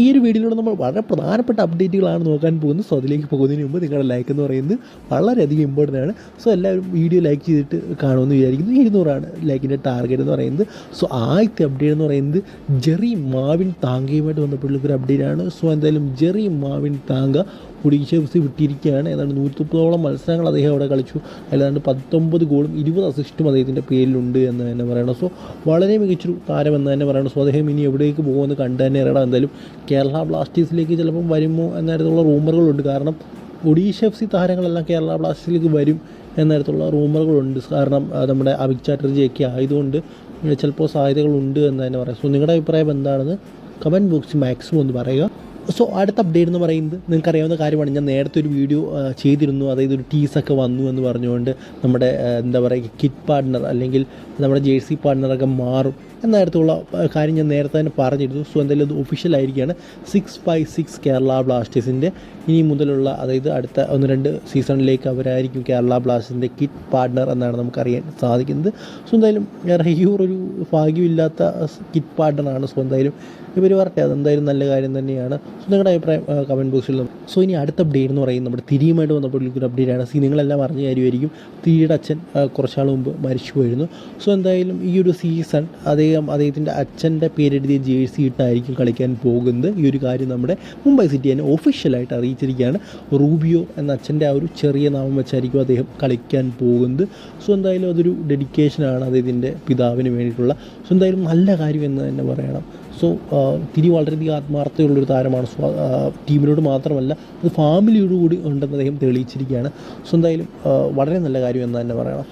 ഈ ഒരു വീഡിയോയിലൂടെ നമ്മൾ വളരെ പ്രധാനപ്പെട്ട അപ്ഡേറ്റുകളാണ് നോക്കാൻ പോകുന്നത്. സോ അതിലേക്ക് പോകുന്നതിന് മുമ്പ് നിങ്ങളുടെ ലൈക്ക് എന്ന് പറയുന്നത് വളരെയധികം ഇമ്പോർട്ടന്റ് ആണ്. സോ എല്ലാവരും വീഡിയോ ലൈക്ക് ചെയ്തിട്ട് കാണുമെന്ന് വിചാരിക്കുന്നു. ഇരുന്നൂറാണ് ലൈക്കിന്റെ ടാർഗറ്റ് എന്ന് പറയുന്നത്. സോ ആദ്യത്തെ അപ്ഡേറ്റ് എന്ന് പറയുന്നത് ജെറി മാവിൻ താങ്കയുമായിട്ട് ബന്ധപ്പെട്ടുള്ള ഒരു അപ്ഡേറ്റ് ആണ്. സോ എന്തായാലും Jerry Mawihmingthanga Odisha F C വിട്ടിരിക്കുകയാണ്. ഏതാണ്ട് നൂറ്റിമുപ്പതോളം മത്സരങ്ങൾ അദ്ദേഹം അവിടെ കളിച്ചു. അല്ലാണ്ട് പത്തൊമ്പത് ഗോളും ഇരുപത് അസിസ്റ്റും അദ്ദേഹത്തിന്റെ പേരിലുണ്ട് എന്ന് തന്നെ പറയണം. സോ വളരെ മികച്ചൊരു താരം എന്ന് തന്നെ പറയണം. സോ അദ്ദേഹം ഇനി എവിടേക്ക് പോകുമെന്ന് കണ്ടു തന്നെ അറിയണം എന്തായാലും കേരള ബ്ലാസ്റ്റേഴ്സിലേക്ക് ചിലപ്പം വരുമോ എന്നതരത്തിലുള്ള റൂമറുകളുണ്ട്. കാരണം ഒഡീഷ എഫ് സി താരങ്ങളെല്ലാം കേരള ബ്ലാസ്റ്റേഴ്സിലേക്ക് വരും എന്നതരത്തിലുള്ള റൂമറുകളുണ്ട്. കാരണം നമ്മുടെ അഭിക് ചാറ്റർജിയൊക്കെ ആയതുകൊണ്ട് ചിലപ്പോൾ സാധ്യതകളുണ്ട് എന്ന് തന്നെ പറയാം. സോ നിങ്ങളുടെ അഭിപ്രായം എന്താണെന്ന് കമന്റ് ബോക്സിൽ മാക്സിമം ഒന്ന് പറയുക. സോ അടുത്ത അപ്ഡേറ്റ് എന്ന് പറയുന്നത് നിങ്ങൾക്ക് അറിയാവുന്ന കാര്യമാണ്. ഞാൻ നേരത്തെ ഒരു വീഡിയോ ചെയ്തിരുന്നു. അതായത് ഒരു ടീസൊക്കെ വന്നു എന്ന് പറഞ്ഞുകൊണ്ട് നമ്മുടെ എന്താ പറയുക കിറ്റ് പാർട്ട്ണർ അല്ലെങ്കിൽ നമ്മുടെ ജേഴ്സി പാർട്ട്ണറൊക്കെ മാറും. എന്ന തരത്തിലുള്ള കാര്യം ഞാൻ നേരത്തെ തന്നെ പറഞ്ഞിരുന്നു. സോ എന്തായാലും ഒഫീഷ്യൽ ആയിരിക്കുകയാണ്. സിക്സ് ബൈ സിക്സ് കേരള ബ്ലാസ്റ്റേഴ്സിന്റെ ഇനി മുതലുള്ള അതായത് അടുത്ത ഒന്ന് രണ്ട് സീസണിലേക്ക് അവരായിരിക്കും കേരള ബ്ലാസ്റ്റേഴ്സിന്റെ കിറ്റ് പാർട്ട്ണർ എന്നാണ് നമുക്കറിയാൻ സാധിക്കുന്നത്. സോ എന്തായാലും റഹ്യൂർ ഒരു ഭാഗ്യമില്ലാത്ത കിറ്റ് പാർട്ട്ണറാണ് സോ എന്തായാലും ഇവർ പറട്ടെ അതെന്തായാലും നല്ല കാര്യം തന്നെയാണ്. സോ നിങ്ങളുടെ അഭിപ്രായം കമന്റ് ബോക്സിൽ സോ ഇനി അടുത്ത അപ്ഡേറ്റ് എന്ന് പറയുന്നത് നമ്മുടെ തിരിയുമായിട്ട് ഒരു അപ്ഡേറ്റ് ആണ്. സി നിങ്ങളെല്ലാം അറിഞ്ഞ കാര്യമായിരിക്കും. തിരിയുടെ അച്ഛൻ കുറച്ചാൾ മുമ്പ് മരിച്ചു പോയിരുന്നു സോ എന്തായാലും ഈ ഒരു സീസൺ അദ്ദേഹം അദ്ദേഹത്തിന്റെ അച്ഛന്റെ പേരെഴുതിയ ജേഴ്സി ഇട്ടായിരിക്കും കളിക്കാൻ പോകുന്നത്. ഈ ഒരു കാര്യം നമ്മുടെ മുംബൈ സിറ്റി തന്നെ ഒഫീഷ്യലായിട്ട് അറിയിച്ചിരിക്കുകയാണ്. റൂബിയോ എന്ന അച്ഛന്റെ ആ ഒരു ചെറിയ നാമം വെച്ചായിരിക്കും അദ്ദേഹം കളിക്കാൻ പോകുന്നത്. സോ എന്തായാലും അതൊരു ഡെഡിക്കേഷനാണ് അദ്ദേഹത്തിന്റെ പിതാവിന് വേണ്ടിയിട്ടുള്ള. സോ എന്തായാലും നല്ല കാര്യം എന്ന് തന്നെ പറയണം. സോ തിരി വളരെയധികം ആത്മാർത്ഥതയുള്ളൊരു താരമാണ് സോ ടീമിനോട് മാത്രമല്ല അത് ഫാമിലിയോടുകൂടി ഉണ്ടെന്ന് അദ്ദേഹം തെളിയിച്ചിരിക്കുകയാണ്. സോ എന്തായാലും വളരെ നല്ല കാര്യം എന്ന് തന്നെ പറയണം.